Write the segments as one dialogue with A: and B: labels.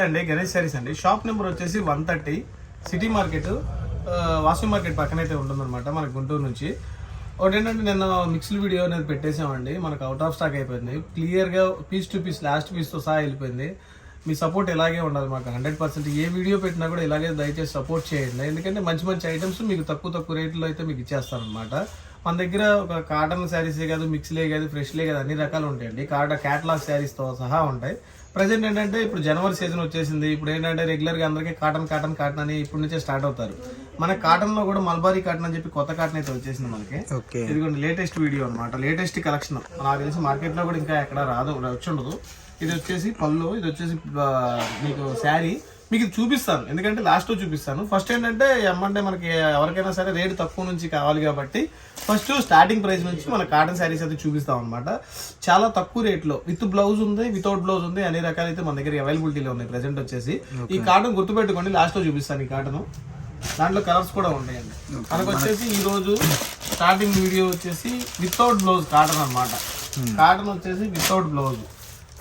A: అండి గణేష్ సారీస్ అండి. Shop number వచ్చేసి one thirty. City market Vasu market పక్కన అయితే ఉంటుందన్నమాట మన గుంటూరు నుంచి. ఒకటి ఏంటంటే నేను మిక్స్డ్ వీడియో అనేది పెట్టేసామండి మనకు అవుట్ ఆఫ్ స్టాక్ అయిపోయింది. క్లియర్గా పీస్ టు పీస్ లాస్ట్ పీస్తో సహా వెళ్ళిపోయింది. మీ సపోర్ట్ ఇలాగే ఉండాలి మాకు హండ్రెడ్ పర్సెంట్ ఏ వీడియో పెట్టినా కూడా ఇలాగే దయచేసి సపోర్ట్ చేయండి. ఎందుకంటే మంచి మంచి ఐటమ్స్ మీకు తక్కువ తక్కువ రేట్లో అయితే మీకు ఇచ్చేస్తారనమాట మన దగ్గర ఒక కాటన్ శారీసే కాదు మిక్స్లే కాదు ఫ్రెష్లే కాదు అన్ని రకాలు ఉంటాయండి. కాటన్ క్యాటలాగ్ శారీస్తో సహా ఉంటాయి. ప్రజెంట్ ఏంటంటే ఇప్పుడు జనవరి సీజన్ వచ్చేసింది. ఇప్పుడు ఏంటంటే రెగ్యులర్గా అందరికీ కాటన్ కాటన్ కాటన్ అని ఇప్పటి నుంచే స్టార్ట్ అవుతారు. మన కాటన్లో కూడా మల్బారీ కాటన్ అని చెప్పి కొత్త కాటన్ అయితే వచ్చేసింది మనకి.
B: ఓకే.
A: ఇదిగోండి లేటెస్ట్ వీడియో అన్నమాట. లేటెస్ట్ కలెక్షన్ నాకు తెలిసి మార్కెట్లో కూడా ఇంకా ఎక్కడ రాదు వచ్చి ఉండదు ఇది వచ్చేసి పళ్ళు ఇది వచ్చేసి మీకు శారీ. మీకు ఇది చూపిస్తాను. ఎందుకంటే లాస్ట్లో చూపిస్తాను. ఫస్ట్ ఏంటంటే ఎమ్మంటే మనకి ఎవరికైనా సరే రేటు తక్కువ నుంచి కావాలి కాబట్టి ఫస్ట్ స్టార్టింగ్ ప్రైస్ నుంచి మన కాటన్ శారీస్ అయితే చూపిస్తాం అనమాట చాలా తక్కువ రేట్లో విత్ బ్లౌజ్ ఉంది వితౌట్ బ్లౌజ్ ఉంది అన్ని రకాలైతే మన దగ్గర అవైలబిలిటీలో ఉన్నాయి ప్రెసెంట్ వచ్చేసి. ఈ కాటన్ గుర్తుపెట్టుకోండి లాస్ట్లో చూపిస్తాను ఈ కాటన్ దాంట్లో కలర్స్ కూడా ఉంటాయండి. మనకు వచ్చేసి ఈ రోజు స్టార్టింగ్ వీడియో వచ్చేసి వితౌట్ బ్లౌజ్ కాటన్ అన్నమాట. కాటన్ వచ్చేసి without blouse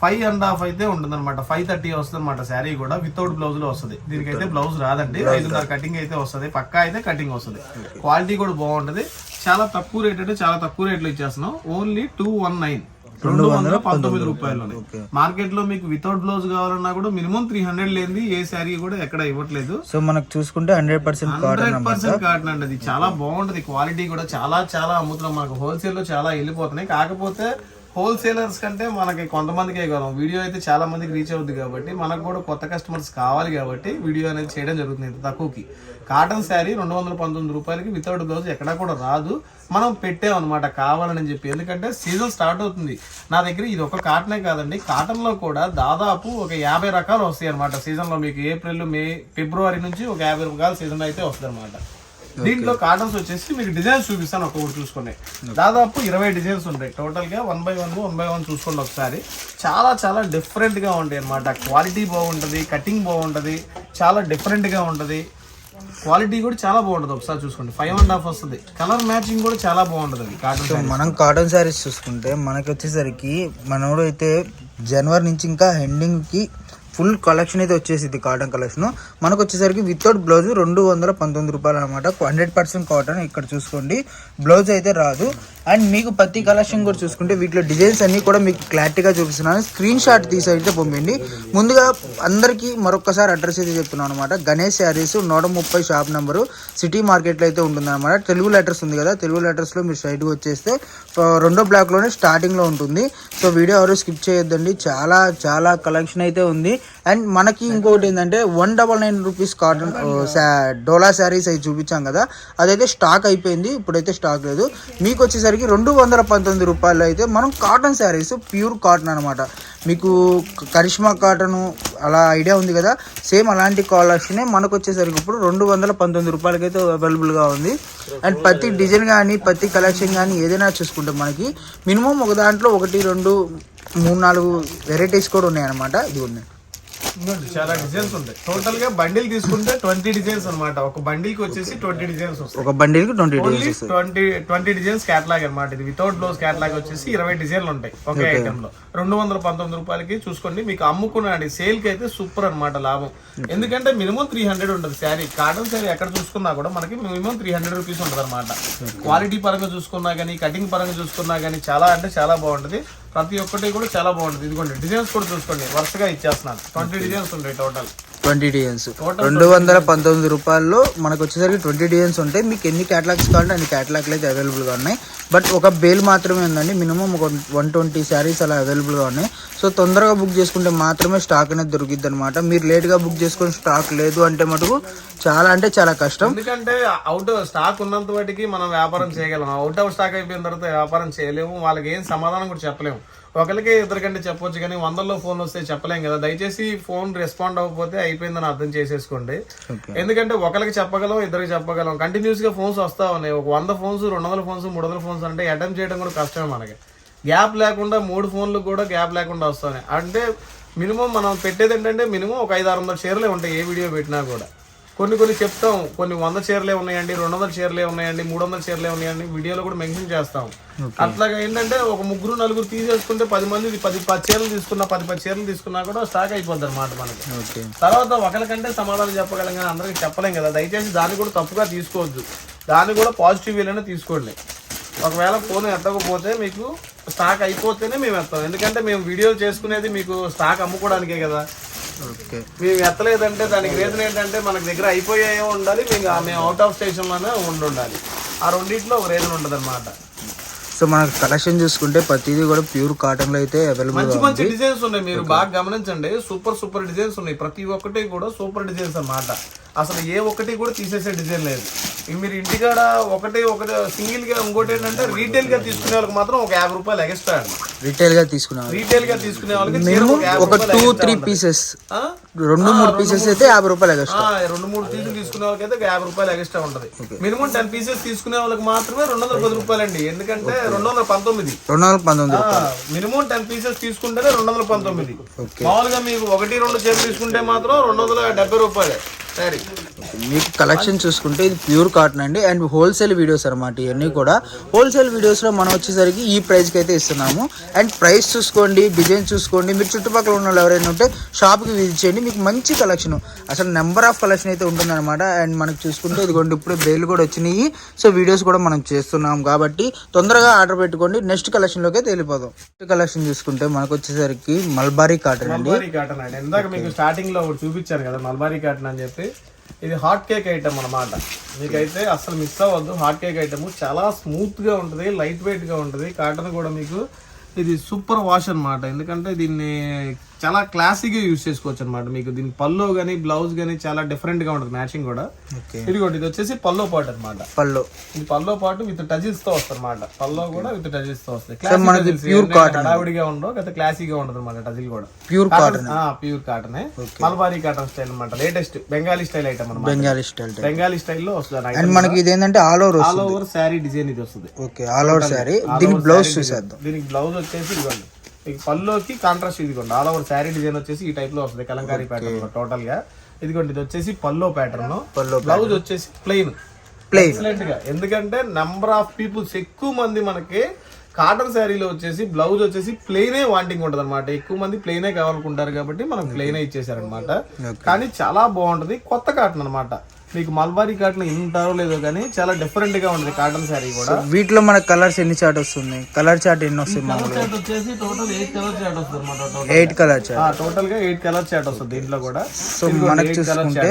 A: five and half అయితే ఉంటుంది అనమాట ఫైవ్ థర్టీ వస్తుంది అనమాట శారీ కూడా. వితౌట్ బ్లౌజ్లో వస్తుంది. దీనికైతే బ్లౌజ్ రాదండి. ఐదున్నర కటింగ్ అయితే వస్తుంది. పక్కా అయితే కటింగ్ వస్తుంది. క్వాలిటీ కూడా బాగుంటది. చాలా తక్కువ రేట్ అంటే చాలా తక్కువ రేట్లో ఇచ్చేస్తున్నాం. ఓన్లీ టూ వన్ నైన్ రెండు వందల పంతొమ్మిది రూపాయలు మార్కెట్లో మీకు వితౌట్ బ్లౌజ్ కావాలన్నా కూడా మినిమం త్రీ హండ్రెడ్ లేనిది ఏ శారీ కూడా ఎక్కడ ఇవ్వట్లేదు.
B: సో మనకు చూసుకుంటే hundred percent
A: hundred percent cotton అండి అది. చాలా బాగుంటది. క్వాలిటీ కూడా చాలా చాలా అమ్ముతున్నాం. మనకు హోల్సేల్లో చాలా వెళ్ళిపోతున్నాయి. కాకపోతే హోల్సేలర్స్ కంటే మనకి కొంతమందికే కదా వీడియో అయితే చాలా మందికి రీచ్ అవుద్ది కాబట్టి మనకు కూడా కొత్త కస్టమర్స్ కావాలి కాబట్టి వీడియో అనేది చేయడం జరుగుతుంది ఇంత తక్కువకి. కాటన్ శారీ రెండు వందల పంతొమ్మిది రూపాయలకి వితౌట్ బ్లౌజ్ ఎక్కడా కూడా రాదు. మనం పెట్టాం అనమాట కావాలని చెప్పి. ఎందుకంటే సీజన్ స్టార్ట్ అవుతుంది. నా దగ్గర ఇది ఒక కాటనే కాదండి. కాటన్లో కూడా దాదాపు ఒక యాభై రకాలు వస్తాయి అనమాట సీజన్లో మీకు ఏప్రిల్ మే ఫిబ్రవరి నుంచి ఒక యాభై రకాల సీజన్ అయితే వస్తుంది అనమాట దీంట్లో కాటన్స్ వచ్చేసి మీకు డిజైన్స్ చూపిస్తాను ఒక్కొక్కటి చూసుకోండి దాదాపు ఇరవై డిజైన్స్ ఉంటాయి. టోటల్గా one by one one by one చూసుకోండి ఒకసారి. చాలా చాలా డిఫరెంట్గా ఉంటాయి అనమాట క్వాలిటీ బాగుంటది కటింగ్ బాగుంటది చాలా డిఫరెంట్గా ఉంటది. క్వాలిటీ కూడా చాలా బాగుంటది ఒకసారి చూసుకోండి. ఫైవ్ అండ్ హాఫ్ వస్తుంది. కలర్ మ్యాచింగ్ కూడా చాలా బాగుంటది అది కాటన్
B: మనం కాటన్ శారీస్ చూసుకుంటే మనకి వచ్చేసరికి మనోడు అయితే జనవరి నుంచి ఇంకా ఎండింగ్కి ఫుల్ కలెక్షన్ అయితే వచ్చేసింది కాటన్ కలెక్షన్ మనకు వచ్చేసరికి వితౌట్ బ్లౌజ్ రెండు వందల పంతొమ్మిది రూపాయలు అనమాట హండ్రెడ్ పర్సెంట్ కాటన్ ఇక్కడ చూసుకోండి. బ్లౌజ్ అయితే రాదు. అండ్ మీకు ప్రతి కలెక్షన్ కూడా చూసుకుంటే వీటిలో డిజైన్స్ అన్నీ కూడా మీకు క్లారిటీగా చూపిస్తున్నాను. స్క్రీన్ షాట్ తీసి అయితే పంపండి. ముందుగా అందరికీ మరొకసారి అడ్రస్ అయితే చెప్తున్నాను అనమాట గణేష్ శారీస్ నూట ముప్పై షాప్ నెంబరు. సిటీ మార్కెట్లో అయితే ఉంటుంది అనమాట తెలుగు లెటర్స్ ఉంది కదా తెలుగు లెటర్స్లో మీరు సైడ్కి వచ్చేస్తే రెండో బ్లాక్లోనే స్టార్టింగ్లో ఉంటుంది. సో వీడియో ఎవరు స్కిప్ చేయొద్దండి. చాలా చాలా కలెక్షన్ అయితే ఉంది. అండ్ మనకి ఇంకోటి ఏంటంటే one double nine rupees cotton డోలా శారీస్ అవి చూపించాం కదా అదైతే స్టాక్ అయిపోయింది ఇప్పుడైతే స్టాక్ లేదు. మీకు వచ్చేసరికి రెండు వందల పంతొమ్మిది రూపాయలు అయితే మనం కాటన్ శారీస్ ప్యూర్ కాటన్ అనమాట మీకు కరిష్మా కాటన్ అలా ఐడియా ఉంది కదా సేమ్ అలాంటి కాలర్స్నే మనకు వచ్చేసరికి ఇప్పుడు రెండు వందల పంతొమ్మిది రూపాయలకి అయితే అవైలబుల్గా ఉంది. అండ్ ప్రతి డిజైన్ కానీ ప్రతి కలెక్షన్ కానీ ఏదైనా చూసుకుంటే మనకి మినిమం ఒక దాంట్లో ఒకటి రెండు మూడు నాలుగు వెరైటీస్ కూడా ఉన్నాయన్నమాట. ఇది ఉన్నాయి.
A: చాలా డిజైన్స్ ఉంటాయి టోటల్గా బండిల్ తీసుకుంటే ట్వంటీ డిజైన్స్ అన్నమాట. ఒక బండిల్కి వచ్చేసి ట్వంటీ డిజైన్స్ వస్తాయి.
B: ఒక ట్వంటీ
A: ఓన్లీ
B: డిజైన్స్ వస్తాయి.
A: ట్వంటీ ట్వంటీ డిజైన్స్ క్యాటలాగ్ అన్నమాట ఇది. వితౌట్ బ్లౌజ్ క్యాటలాగ్ వచ్చేసి ఇరవై డిజైన్లు ఉంటాయి ఒకే ఐటమ్లో. రెండు వందల పంతొమ్మిది రూపాయలకి చూసుకోండి. మీకు అమ్ముకున్నాడు. సేల్కి అయితే సూపర్ అన్నమాట లాభం. ఎందుకంటే మినిమం త్రీ హండ్రెడ్ ఉంటుంది శారీ. కాటన్ శారీ ఎక్కడ చూసుకున్నా కూడా మనకి మినిమం త్రీ హండ్రెడ్ రూపీస్ ఉంటుంది అనమాట క్వాలిటీ పరంగా చూసుకున్నా కానీ కటింగ్ పరంగా చూసుకున్నా కానీ చాలా అంటే చాలా బాగుంటది. ప్రతి ఒక్కటి కూడా చాలా బాగుంటుంది. ఇదిగోండి డిజైన్స్ కూడా చూసుకోండి. వరుసగా ఇచ్చేస్తున్నాను. ట్వంటీ డిజైన్స్ ఉంటాయి టోటల్
B: ట్వంటీ డిజైన్స్ రెండు వందల పంతొమ్మిది రూపాయల్లో మనకు వచ్చేసరికి ట్వంటీ డిజైన్స్ ఉంటాయి. మీకు ఎన్ని క్యాటలాగ్స్ కావాలంటే అన్ని క్యాటలాగ్లు అయితే అవైలబుల్గా ఉన్నాయి. బట్ ఒక బేల్ మాత్రమే ఉందండి. మినిమం ఒక వన్ ట్వంటీ శారీస్ అలా అవైలబుల్గా ఉన్నాయి. సో తొందరగా బుక్ చేసుకుంటే మాత్రమే స్టాక్ అనేది దొరికిద్ది అనమాట మీరు లేట్గా బుక్ చేసుకొని స్టాక్ లేదు అంటే మటుకు చాలా అంటే చాలా కష్టం.
A: ఎందుకంటే అవుట్ స్టాక్ ఉన్నంత వాటికి మనం వ్యాపారం చేయగలం. అవుట్ ఆఫ్ స్టాక్ అయిపోయిన తర్వాత వ్యాపారం చేయలేము. వాళ్ళకి ఏం సమాధానం కూడా చెప్పలేము. ఒకరికి ఇద్దరికంటే చెప్పొచ్చు కానీ వందల్లో ఫోన్ వస్తే చెప్పలేం కదా. దయచేసి ఫోన్ రెస్పాండ్ అవ్వకపోతే అయిపోయిందని అర్థం చేసేసుకోండి. ఎందుకంటే ఒకరికి చెప్పగలం ఇద్దరికి చెప్పగలం. కంటిన్యూస్గా ఫోన్స్ వస్తా ఉన్నాయి. ఒక వంద ఫోన్స్ రెండు వందల ఫోన్స్ మూడు వందల ఫోన్స్ అంటే అటెంప్ట్ చేయడం కూడా కష్టమే మనకి. గ్యాప్ లేకుండా మూడు ఫోన్లు కూడా గ్యాప్ లేకుండా వస్తున్నాయి అంటే మినిమం మనం పెట్టేది ఏంటంటే మినిమం ఒక ఐదు ఆరు వందల షేర్లే ఉంటాయి ఏ వీడియో పెట్టినా కూడా. కొన్ని కొన్ని చెప్తాం. కొన్ని వంద చీరలే ఉన్నాయండి రెండు వందల చీరలే ఉన్నాయండి మూడు వందల చీరలే ఉన్నాయండి. వీడియోలో కూడా మెన్షన్ చేస్తాం. అట్లాగా ఏంటంటే ఒక ముగ్గురు నలుగురు తీసేసుకుంటే పది మంది పది పది చీరలు తీసుకున్నా పది పది చీరలు తీసుకున్నా కూడా స్టాక్ అయిపోద్ది అనమాట మనకి.
B: ఓకే.
A: తర్వాత ఒకరికంటే సమాధానం చెప్పగలం కానీ అందరికి చెప్పలేం కదా. దయచేసి దాన్ని కూడా తప్పుగా తీసుకోవద్దు. దాన్ని కూడా పాజిటివ్ వేలోనే తీసుకోండి. ఒకవేళ ఫోన్ ఎత్తకపోతే మీకు స్టాక్ అయిపోతేనే మేము ఎత్తాం. ఎందుకంటే మేము వీడియోలు చేసుకునేది మీకు స్టాక్ అమ్ముకోవడానికే కదా. మేము ఎత్తలేదంటే దానికి రీజన్ ఏంటంటే మనకి దగ్గర అయిపోయాయో ఉండాలి మీకు ఆ- మేము అవుట్ ఆఫ్ స్టేషన్లోనే ఉండి ఉండాలి ఆ రెండింటిలో ఒక రీజన్ ఉంటుంది అనమాట
B: సో మనకు కలెక్షన్ చూసుకుంటే ప్రతిదీ కూడా ప్యూర్ కాటన్లో అయితే అవైలబుల్
A: మంచి మంచి డిజైన్స్ ఉన్నాయి మీరు బాగా గమనించండి. సూపర్ సూపర్ డిజైన్స్ ఉన్నాయి. ప్రతి ఒక్కటి కూడా సూపర్ డిజైన్స్ అన్నమాట. అసలు ఏ ఒక్కటి కూడా తీసేసే డిజైన్ లేదు. మీరు ఇంటికాడ ఒకటి ఒకటి సింగిల్గా ఇంకోటి ఏంటంటే రీటైల్గా తీసుకునే వాళ్ళకి మాత్రం ఒక యాభై రూపాయలు ఎక్స్ట్రా అండి.
B: రిటైల్గా తీసుకున్నాం
A: రీటైల్గా తీసుకునే వాళ్ళకి చీర ఒక యాభై
B: ఒక
A: రూపాయలు
B: టూ త్రీ
A: ఉంటుంది.
B: పీసెస్
A: ఆ?
B: రెండు మూడు పీసెస్ అయితే యాభై రూపాయలు ఎక్స్ట్రా
A: రెండు మూడు పీసులు తీసుకునే వాళ్ళకి అయితే యాభై రూపాయలు ఎక్స్ట్రా ఉంటది. మినిమం టెన్ పీసెస్ తీసుకునే వాళ్ళకి మాత్రమే రెండు వందల పది రూపాయలు అండి ఎందుకంటే రెండు వందల పంతొమ్మిది.
B: రెండు వందల పంతొమ్మిది
A: మినిమం టెన్ పీసెస్ తీసుకుంటేనే రెండు వందల పంతొమ్మిది. మామూలుగా మీకు ఒకటి రెండు చేతులు తీసుకుంటే మాత్రం రెండు వందల డెబ్బై రూపాయలే. సరే
B: మీకు కలెక్షన్ చూసుకుంటే ఇది ప్యూర్ కాటన్ అండి. అండ్ హోల్సేల్ వీడియోస్ అనమాట ఇవన్నీ కూడా. హోల్సేల్ వీడియోస్లో మనం వచ్చేసరికి ఈ ప్రైస్కి అయితే ఇస్తున్నాము. అండ్ ప్రైస్ చూసుకోండి డిజైన్ చూసుకోండి. మీరు చుట్టుపక్కల ఉన్న వాళ్ళు ఎవరైనా ఉంటే షాప్కి విజిట్ చేయండి. మీకు మంచి కలెక్షన్ అసలు నెంబర్ ఆఫ్ కలెక్షన్ అయితే ఉంటుందన్నమాట. అండ్ మనకి చూసుకుంటే ఇదిగోండి ఇప్పుడు బెయిల్ కూడా వచ్చినాయి. సో వీడియోస్ కూడా మనం చేస్తున్నాం కాబట్టి తొందరగా ఆర్డర్ పెట్టుకోండి. నెక్స్ట్ కలెక్షన్లోకి అయితే వెళ్ళిపోదాం. నెక్స్ట్ కలెక్షన్ చూసుకుంటే మనకు వచ్చేసరికి మల్బారీ కాటన్ అండి.
A: మల్బారీ కాటన్ అండి. ఇందాక మీకు స్టార్టింగ్లో ఒకటి చూపించాను కదా మల్బారీ కాటన్ అని చెప్పి. ఇది హాట్ కేక్ ఐటమ్ అన్నమాట. మీకైతే అసలు మిస్ అవ్వద్దు. హాట్ కేక్ ఐటమ్ చాలా స్మూత్గా ఉంటుంది లైట్ వెయిట్గా ఉంటుంది. కాటన్ కూడా మీకు ఇది సూపర్ వాష్ అన్నమాట. ఎందుకంటే దీన్ని చాలా క్లాసీగా యూస్ చేసుకోవచ్చు అనమాట మీకు దీని పల్లో గానీ బ్లౌజ్ గానీ చాలా డిఫరెంట్గా ఉంటుంది మ్యాచింగ్ కూడా. ఇదిగోండి ఇది వచ్చేసి పల్లో పాటు అన్నమాట.
B: పళ్ళు
A: ఇది పల్లో పాటు విత్ టజిల్స్తో వస్తుంది అనమాట పల్లో కూడా విత్ టజిల్స్తో
B: pure
A: ప్యూర్ హడావిడిగా ఉండవు గత క్లాసీగా ఉండదు అనమాట టజిల్ కూడా.
B: Pure cotton
A: pure cotton mulberry cotton style అనమాట లేటెస్ట్ బెంగాలీ స్టైల్ ఐటమ్ అనమాట
B: బెంగాలీ స్టైల్
A: బెంగాలీ స్టైల్లో వస్తుంది
B: అండ్ మనకి ఇది ఏంటంటే all over
A: all over saree design ఇది వస్తుంది.
B: ఓకే ఆల్ ఓవర్ శారీ దీని బ్లౌజ్ చూసేద్దాం.
A: దీనికి బ్లౌజ్ వచ్చేసి ఇదిగోండి. మీకు పల్లోకి కాంట్రాస్ట్ ఇదిగోండి. ఆల్ ఓవర్ శారీ డిజైన్ వచ్చేసి ఈ టైప్లో వస్తుంది. కలంకారీ ప్యాటర్న్ టోటల్గా. ఇదిగోండి ఇది వచ్చేసి పల్లో ప్యాటర్న్
B: పల్లో
A: బ్లౌజ్ వచ్చేసి ప్లెయిన్ ఎక్సలెంట్గా. ఎందుకంటే నంబర్ ఆఫ్ పీపుల్స్ ఎక్కువ మంది మనకి కాటన్ శారీలో వచ్చేసి బ్లౌజ్ వచ్చేసి ప్లెయినే వాంటింగ్ ఉంటుంది అనమాట ఎక్కువ మంది ప్లెయినే కావాలనుకుంటారు కాబట్టి మనకు ప్లెయినే ఇచ్చేసారనమాట కానీ చాలా బాగుంటది. కొత్త కాటన్ అన్నమాట. మీకు మల్బారీ కాటన్ ఉంటారో లేదో కానీ చాలా డిఫరెంట్గా ఉంటుంది కాటన్ శారీ కూడా.
B: వీటిలో మనకి కలర్స్ ఎన్ని చార్ట్ వస్తుంది కలర్ చార్ట్ ఎన్ని వస్తుంది
A: కలర్ చాట్ వచ్చేసి టోటల్ ఎయిట్ కలర్ చాట్ వస్తుంది
B: ఎయిట్ కలర్ చార్ట్
A: టోటల్గా ఎయిట్ కలర్ చాట్ వస్తుంది దీంట్లో కూడా.
B: సో మనకి చూసుకుంటే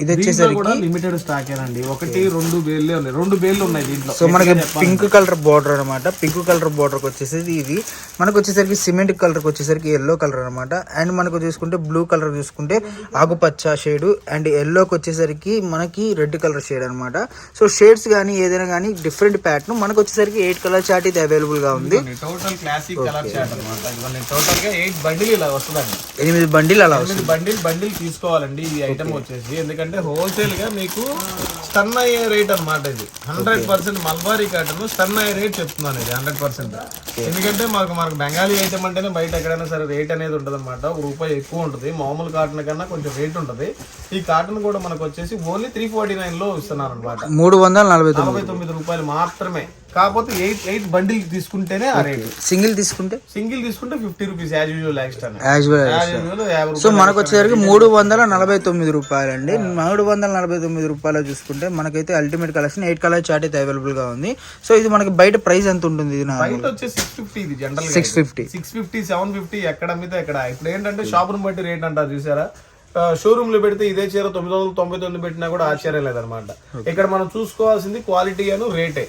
B: ఇది వచ్చేసరికి
A: కూడా లిమిటెడ్ స్టాక్ ఏనండి ఒకటి రెండు ఉన్నాయి. రెండు వేలు ఉన్నాయి దీంట్లో.
B: సో మనకి పింక్ కలర్ బార్డర్ అనమాట పింక్ కలర్ బార్డర్ వచ్చేసి ఇది. మనకు వచ్చేసరికి సిమెంట్ కలర్ వచ్చేసరికి ఎల్లో కలర్ అనమాట అండ్ మనకు చూసుకుంటే బ్లూ కలర్ చూసుకుంటే ఆకుపచ్చ షేడ్ అండ్ ఎల్లోకి వచ్చేసరికి మనకి రెడ్ కలర్ షేడ్ అనమాట సో షేడ్స్ కానీ ఏదైనా కానీ డిఫరెంట్ ప్యాటర్న్ మనకు వచ్చేసరికి ఎయిట్ కలర్ చార్ట్ ఇది అవైలబుల్గా ఉంది.
A: టోటల్ క్లాసిక్ కలర్ చాట్ అనమాట ఇవన్నీ టోటల్గా ఎయిట్ బండిల్ ఇలా వస్తుందండి.
B: ఎనిమిది బండిల్ అలా వస్తుంది.
A: బండిల్ బండిల్ తీసుకోవాలండి. ఈ ఐటమ్ వచ్చేసి. ఎందుకంటే హోల్సేల్గా మీకు స్టన్ అయ్యే రేట్ అన్నమాట ఇది. హండ్రెడ్ పర్సెంట్ మల్బారీ కాటన్ స్టన్ అయ్యే రేట్ చెప్తున్నాను ఇది హండ్రెడ్ పర్సెంట్ ఎందుకంటే మాకు మనకు బెంగాలీ ఐటమ్ అంటేనే బయట ఎక్కడైనా సరే రేట్ అనేది ఉంటుంది అనమాట ఒక రూపాయి ఎక్కువ ఉంటుంది. మామూలు కాటన్ కన్నా కొంచెం రేట్ ఉంటుంది. ఈ కాటన్ కూడా మనకు వచ్చేసి ఓన్లీ త్రీ ఫార్టీ నైన్లో ఇస్తున్నారు అనమాట
B: మూడు వందల నలభై తొమ్మిది
A: రూపాయలు మాత్రమే. కాకపోతే ఎయిట్ ఎయిట్ బండిల్ తీసుకుంటేనే ఆ రేటు.
B: సింగిల్ తీసుకుంటే?
A: సింగిల్ తీసుకుంటే fifty rupees as usual extra
B: as well
A: as usual
B: so మనకు వచ్చేసరికి మూడు వందల నలభై తొమ్మిది రూపాయలు అండి మూడు వందల నలభై తొమ్మిది రూపాయలు చూసుకుంటే మనకైతే ultimate collection eight colour chart అయితే అవైలబుల్గా ఉంది. సో ఇది మనకి బయట ప్రైస్ ఎంత ఉంటుంది ఇది
A: బయట వచ్చే సిక్స్ ఫిఫ్టీ ఇది general
B: six fifty
A: six fifty seven fifty ఎక్కడ అమ్మితే ఎక్కడ. ఇప్పుడు ఏంటంటే షాపును బట్టి రేట్ అంటారు చూసారా? షోరూమ్లో పెడితే ఇదే చీర తొమ్మిది వందల తొంభై తొమ్మిది పెట్టినా కూడా ఆశ్చర్యం లేదనమాట ఇక్కడ మనం చూసుకోవాల్సింది క్వాలిటీ అను రేటే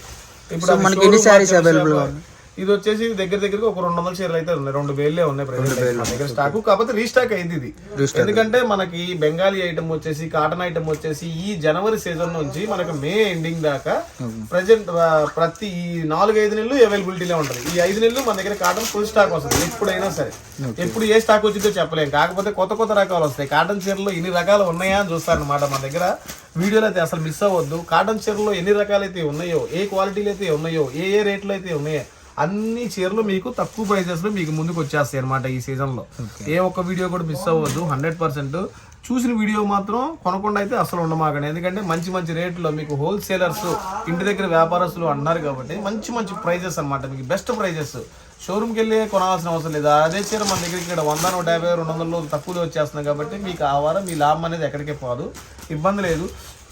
A: ఇప్పుడు
B: మనకి ఎన్ని sarees
A: market
B: available గా
A: shop- ఇది వచ్చేసి దగ్గర దగ్గరగా ఒక రెండు వందల చీరలు అయితే ఉన్నాయి. రెండు వేలే ఉన్నాయి దగ్గర స్టాక్. కాకపోతే రీస్టాక్ అయింది ఇది. ఎందుకంటే మనకి బెంగాలీ ఐటమ్ వచ్చేసి కాటన్ ఐటమ్ వచ్చేసి ఈ జనవరి సీజన్ నుంచి మనకి మే ఎండింగ్ దాకా ప్రజెంట్ ప్రతి ఈ నాలుగు ఐదు నెలలు అవైలబిలిటీలో ఉంటుంది. ఈ ఐదు నెలలు మన దగ్గర కాటన్ ఫుల్ స్టాక్ వస్తుంది ఎప్పుడైనా సరే. ఎప్పుడు ఏ స్టాక్ వచ్చిందో చెప్పలేం. కాకపోతే కొత్త కొత్త రకాలు వస్తాయి. కాటన్ చీరలో ఇన్ని రకాలు ఉన్నాయా అని చూస్తారనమాట మన దగ్గర. వీడియోలో అయితే అసలు మిస్ అవ్వద్దు. కాటన్ చీరలో ఎన్ని రకాలు అయితే ఉన్నాయో ఏ క్వాలిటీలు అయితే ఉన్నాయో ఏ ఏ రేట్లు అయితే ఉన్నాయో అన్ని చీరలు మీకు తక్కువ ప్రైజెస్లో మీకు ముందుకు వచ్చేస్తాయి అనమాట ఈ సీజన్లో. ఏ ఒక్క వీడియో కూడా మిస్ అవ్వద్దు హండ్రెడ్ పర్సెంట్ చూసిన వీడియో మాత్రం కొనకుండా అయితే అసలు ఉండమాకండి. ఎందుకంటే మంచి మంచి రేట్లో మీకు హోల్సేలర్స్ ఇంటి దగ్గర వ్యాపారస్తులు అన్నారు కాబట్టి మంచి మంచి ప్రైజెస్ అన్నమాట. మీకు బెస్ట్ ప్రైజెస్ షోరూమ్కి వెళ్ళి కొనాల్సిన అవసరం లేదు. అదే చీర మన దగ్గరికి ఇక్కడ వంద నూట యాభై రెండు వందలు తక్కువలో వచ్చేస్తున్నాయి కాబట్టి మీకు ఆ వారం మీ లాభం అనేది ఎక్కడికి పోదు. ఇబ్బంది లేదు.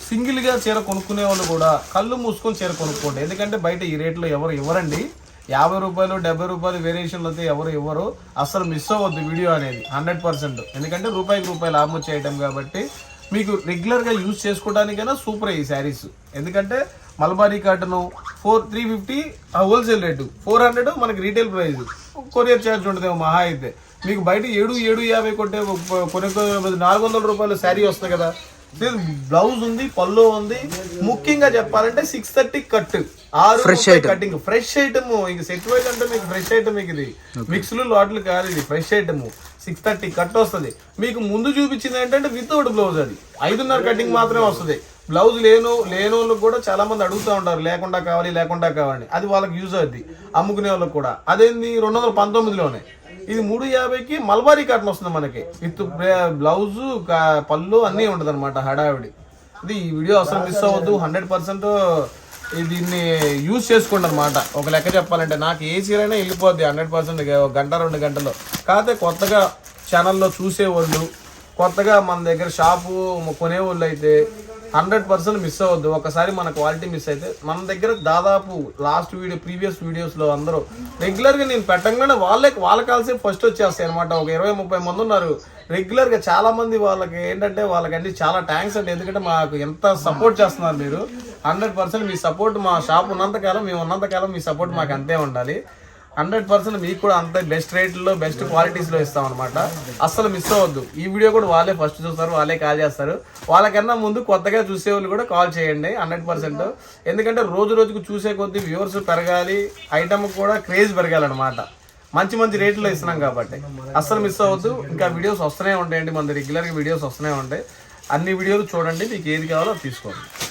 A: సింగిల్గా చీర కొనుక్కునే వాళ్ళు కూడా కళ్ళు మూసుకొని చీర కొనుక్కోండి. ఎందుకంటే బయట ఈ రేట్లో ఎవరు ఇవ్వరండి. యాభై రూపాయలు డెబ్బై రూపాయలు వేరియేషన్లు అయితే ఎవరు ఇవ్వరు. అసలు మిస్ అవ్వద్దు వీడియో అనేది హండ్రెడ్ పర్సెంట్ ఎందుకంటే రూపాయికి రూపాయలు లాభం వచ్చే ఐటమ్ కాబట్టి మీకు రెగ్యులర్గా యూజ్ చేసుకోవడానికైనా సూపర్ ఈ శారీస్ ఎందుకంటే mulberry cotton four three fifty wholesale rate four hundred మనకి రీటైల్ ప్రైస్ కొరియర్ ఛార్జ్ ఉంటుందేమో మహా అయితే. మీకు బయట ఏడు ఏడు యాభై కొట్టే కొన్ని నాలుగు వందల రూపాయలు శారీ వస్తుంది కదా. బ్లౌజ్ ఉంది పళ్ళు ఉంది. ముఖ్యంగా చెప్పాలంటే సిక్స్ థర్టీ కట్ ఆరు కటింగ్ ఫ్రెష్ ఐటమ్ ఇంక సెట్ వైజ్ అంటే మీకు ఫ్రెష్ ఐటమ్ ఇది. మిక్స్లు లాట్లు కాదు ఇది fresh item six thirty cut వస్తుంది. మీకు ముందు చూపించింది ఏంటంటే వితౌట్ బ్లౌజ్ అది. ఐదున్నర కటింగ్ మాత్రమే వస్తుంది. బ్లౌజ్ లేను లేని వాళ్ళకి కూడా చాలా మంది అడుగుతూ ఉంటారు లేకుండా కావాలి లేకుండా కావాలి అది వాళ్ళకి యూజ్ అవుద్ది. అమ్ముకునే వాళ్ళకి కూడా. అదేంది? రెండు వందల పంతొమ్మిదిలోనే. ఇది మూడు యాభైకి మల్బారీ కాటన్ వస్తుంది మనకి. విత్ బ్లౌజ్ పళ్ళు అన్నీ ఉండదు అనమాట హడావిడి. ఇది ఈ వీడియో అసలు మిస్ అవ్వద్దు. హండ్రెడ్ పర్సెంట్ దీన్ని యూజ్ చేసుకోండి అనమాట ఒక లెక్క చెప్పాలంటే నాకు ఏ అయినా వెళ్ళిపోద్ది హండ్రెడ్ పర్సెంట్ గంట రెండు గంటలు. కాకపోతే కొత్తగా ఛానల్లో చూసేవాళ్ళు కొత్తగా మన దగ్గర షాపు కొనేవాళ్ళు అయితే హండ్రెడ్ పర్సెంట్ మిస్ అవ్వద్దు. ఒకసారి మన క్వాలిటీ మిస్ అయితే మన దగ్గర దాదాపు లాస్ట్ వీడియో ప్రీవియస్ వీడియోస్లో అందరూ రెగ్యులర్గా నేను పెట్టంగానే వాళ్ళకి వాళ్ళ కాల్సే ఫస్ట్ వచ్చేస్తాయి అనమాట ఒక ఇరవై ముప్పై మంది ఉన్నారు. రెగ్యులర్గా చాలామంది వాళ్ళకి ఏంటంటే వాళ్ళకండి చాలా థ్యాంక్స్ అండి. ఎందుకంటే మాకు ఎంత సపోర్ట్ చేస్తున్నారు మీరు. హండ్రెడ్ పర్సెంట్ మీ సపోర్ట్ మా షాప్ ఉన్నంతకాలం మేము ఉన్నంతకాలం మీ సపోర్ట్ మాకు అంతే ఉండాలి. హండ్రెడ్ పర్సెంట్ మీకు కూడా అంత బెస్ట్ రేట్లో బెస్ట్ క్వాలిటీస్లో ఇస్తాం అనమాట అస్సలు మిస్ అవ్వద్దు. ఈ వీడియో కూడా వాళ్ళే ఫస్ట్ చూస్తారు వాళ్ళే కాల్ చేస్తారు. వాళ్ళకన్నా ముందు కొత్తగా చూసే వాళ్ళు కూడా కాల్ చేయండి హండ్రెడ్ పర్సెంట్. ఎందుకంటే రోజు రోజుకు చూసే కొద్దీ వ్యూవర్స్ పెరగాలి ఐటమ్ కూడా క్రేజ్ పెరగాలన్నమాట. మంచి మంచి రేట్లో ఇస్తున్నాం కాబట్టి. అస్సలు మిస్ అవ్వద్దు. ఇంకా వీడియోస్ వస్తూనే ఉంటాయండి మన రెగ్యులర్గా వీడియోస్ వస్తూనే ఉంటాయి. అన్ని వీడియోలు చూడండి మీకు ఏది కావాలో తీసుకోండి.